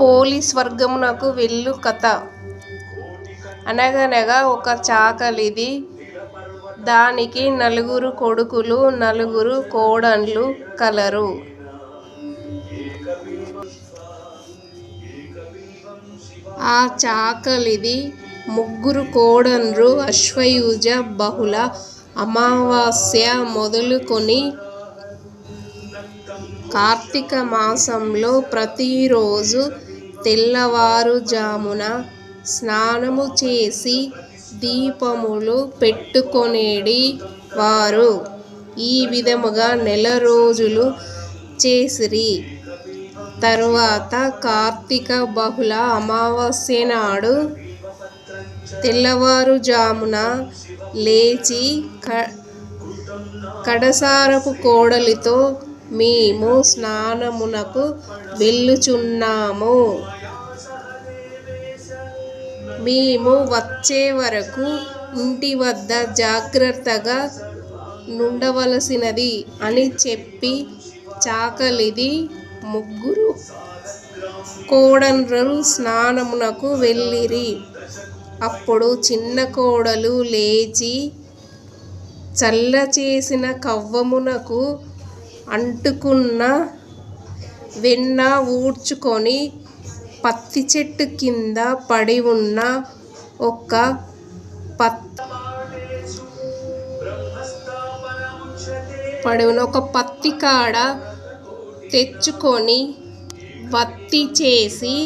Police వర్గమునకు వెళ్ళు కథ అనగనగా ఒక చాకలిది దానికి నలుగురు కొడుకులు నలుగురు కోడళ్ళు కలరు. ఆ చాకలిది ముగ్గురు కోడళ్ళు అశ్వయుజ బహుళ అమావాస్య మొదలుకొని కార్తీక మాసంలో ప్రతిరోజు తెల్లవారుజామున స్నానము చేసి దీపములు పెట్టుకొనేడి వారు. ఈ విధముగా నెల రోజులు చేసిరి. తరువాత కార్తీక బహుళ అమావాస్య నాడు తెల్లవారుజామున లేచి క కడసారపు కోడలితో మేము స్నానమునకు వెళ్ళుచున్నాము. మేము వచ్చే వరకు ఇంటి వద్ద జాగ్రత్తగా నుండవలసినది అని చెప్పి చాకలిది ముగ్గురు కోడళ్ళు స్నానమునకు వెళ్ళిరి. అప్పుడు చిన్న కోడలు లేచి చల్ల చేసిన కవ్వమునకు అంటుకున్న వెన్న ఊడ్చుకొని పత్తి చెట్టు కింద పడి ఉన్న ఒక పత్ పడిన ఒక పత్తి కాడ తెచ్చుకొని వత్తి చేసి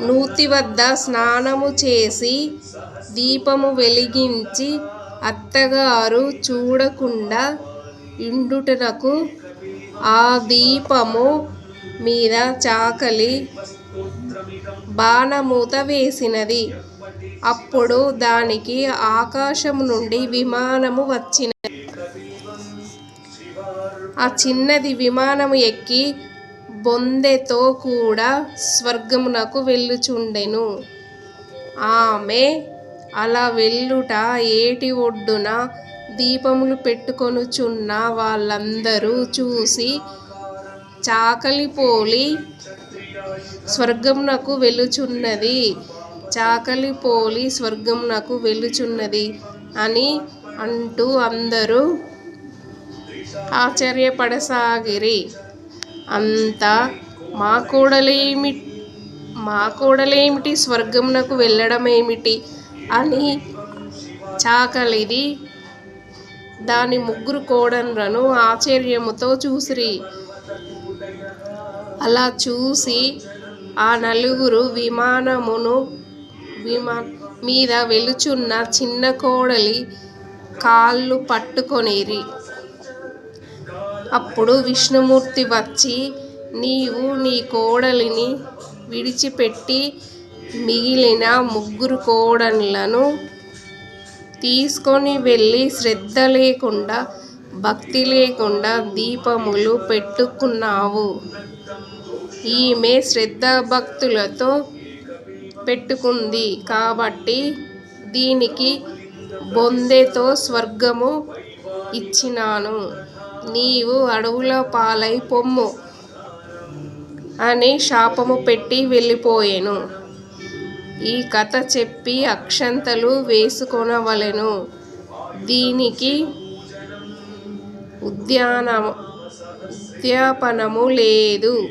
నూతి వద్ద స్నానము చేసి దీపము వెలిగించి అత్తగారు చూడకుండా యుండుటకు ఆ దీపము మీద చాకలి బాణముత వేసినది. అప్పుడు దానికి ఆకాశమునుండి విమానము వచ్చినది. ఆ చిన్నది విమానము ఎక్కి బొందెతో కూడా స్వర్గమునకు వెళ్ళుచుండెను. ఆమె అలా వెళ్ళుట ఏటి ఒడ్డున దీపములు పెట్టుకొనుచున్న వాళ్ళందరూ చూసి చాకలిపోలి స్వర్గమునకు వెలుచున్నది చాకలిపోలి స్వర్గమునకు వెలుచున్నది అని అంటూ అందరూ ఆశ్చర్యపడసాగిరి. అంతా మా కూడలేమి మా కూడలేమిటి? స్వర్గమునకు వెళ్ళడమేమిటి? అని చాకలిది దాని ముగ్గురు కోడన్లను ఆశ్చర్యముతో చూసిరి. అలా చూసి ఆ నలుగురు విమానమును విమా మీద వెలుచున్న చిన్న కోడలి కాళ్ళు పట్టుకొనిరి. అప్పుడు విష్ణుమూర్తి వచ్చి నీవు నీ కోడలిని విడిచిపెట్టి మిగిలిన ముగ్గురు కోడన్లను తీసుకొని వెళ్ళి శ్రద్ధ లేకుండా భక్తి లేకుండా దీపములు పెట్టుకున్నావు. ఈమె శ్రద్ధ భక్తులతో పెట్టుకుంది కాబట్టి దీనికి బొందెతో స్వర్గము ఇచ్చినాను. నీవు అడవుల పాలై పొమ్ము అని శాపము పెట్టి వెళ్ళిపోయాను ఈ కథ చెప్పి అక్షంతలు వేసుకొనవలెను. దీనికి ఉద్యాన ఉద్యాపనము లేదు.